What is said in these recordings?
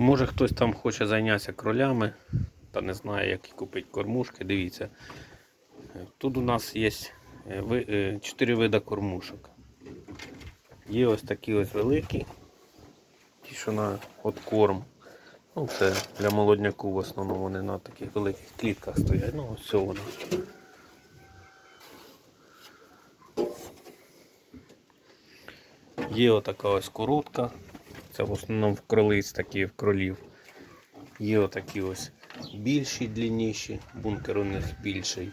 Може хтось там хоче зайнятися кролями, та не знає, як купити кормушки. Дивіться. Е, Тут у нас є 4 вида кормушок. Є ось такі ось великі, ті, що на корм. Ну, це для молодняку в основному вони на таких великих клітках стоять. Ну, ось це воно. Є отака ось коротка. Це в основному в кролиць такі в кролів. Є отакі ось більші, длинніші, бункер у них більший.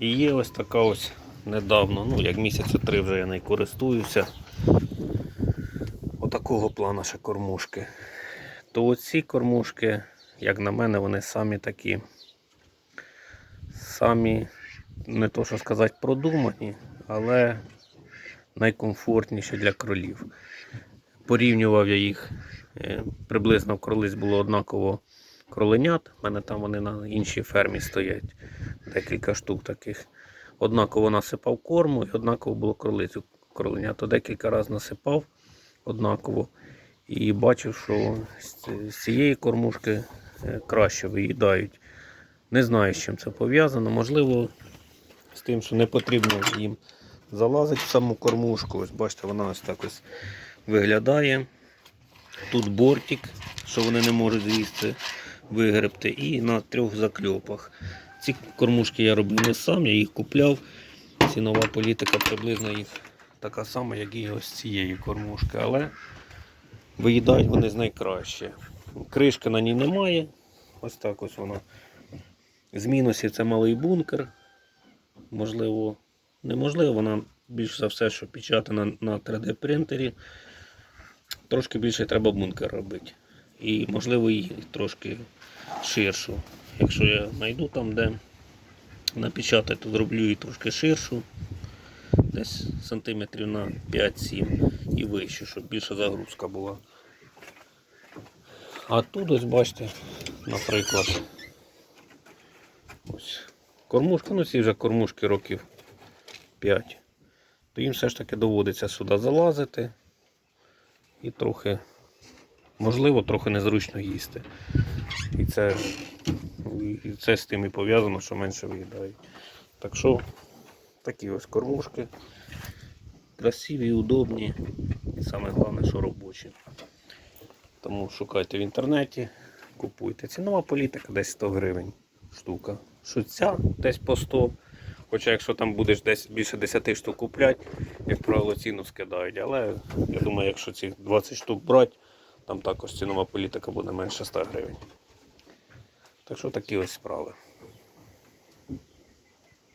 І є ось така ось недавно, ну як місяця три вже я нею користуюся. Отакого плану ще кормушки. То оці кормушки, як на мене, вони самі такі, самі, не то що сказати, продумані, але найкомфортніші для кролів. Порівнював я їх е, приблизно кролиць було однаково кроленят. У мене там вони на іншій фермі стоять. Декілька штук таких. Однаково насипав корму і однаково було кролицю кроленят. Декілька разів насипав однаково. І бачив, що з- з цієї кормушки е, краще виїдають. Не знаю, з чим це пов'язано. Можливо, з тим, що не потрібно їм залазити в саму кормушку. Ось бачите, вона ось так ось виглядає. Тут бортик, що вони не можуть з'їсти, вигребти, і на трьох закльопах. Ці кормушки я робив не сам, я їх купляв. Цінова політика приблизно їх така сама, як і ось цієї кормушки, але виїдають вони з найкраще. Кришки на ній немає. Ось так ось вона. З мінусів це малий бункер. Можливо, неможливо, вона більш за все, що печатана на 3D принтері. Трошки більше треба бункер робити. І можливо її трошки ширшу. Якщо я знайду там, де напечатати, то зроблю її трошки ширшу. Десь сантиметрів на 5-7 і вище, щоб більша загрузка була. А тут ось бачите, наприклад, ось кормушка, ну ці вже кормушки років 5. То їм все ж таки доводиться сюди залазити і трохи, можливо, трохи незручно їсти. І це, і це з тим і пов'язано, що менше виїдають. Так що такі ось кормушки. Красиві, удобні і саме головне, що робочі. Тому шукайте в інтернеті, купуйте. Цінова політика десь 100 гривень штука. Що ця десь по 100. Хоча якщо там будеш десь більше 10 штук купляти, як правило, ціну скидають. Але я думаю, якщо ці 20 штук брати, там також цінова політика буде менше 100 гривень. Так що такі ось справи.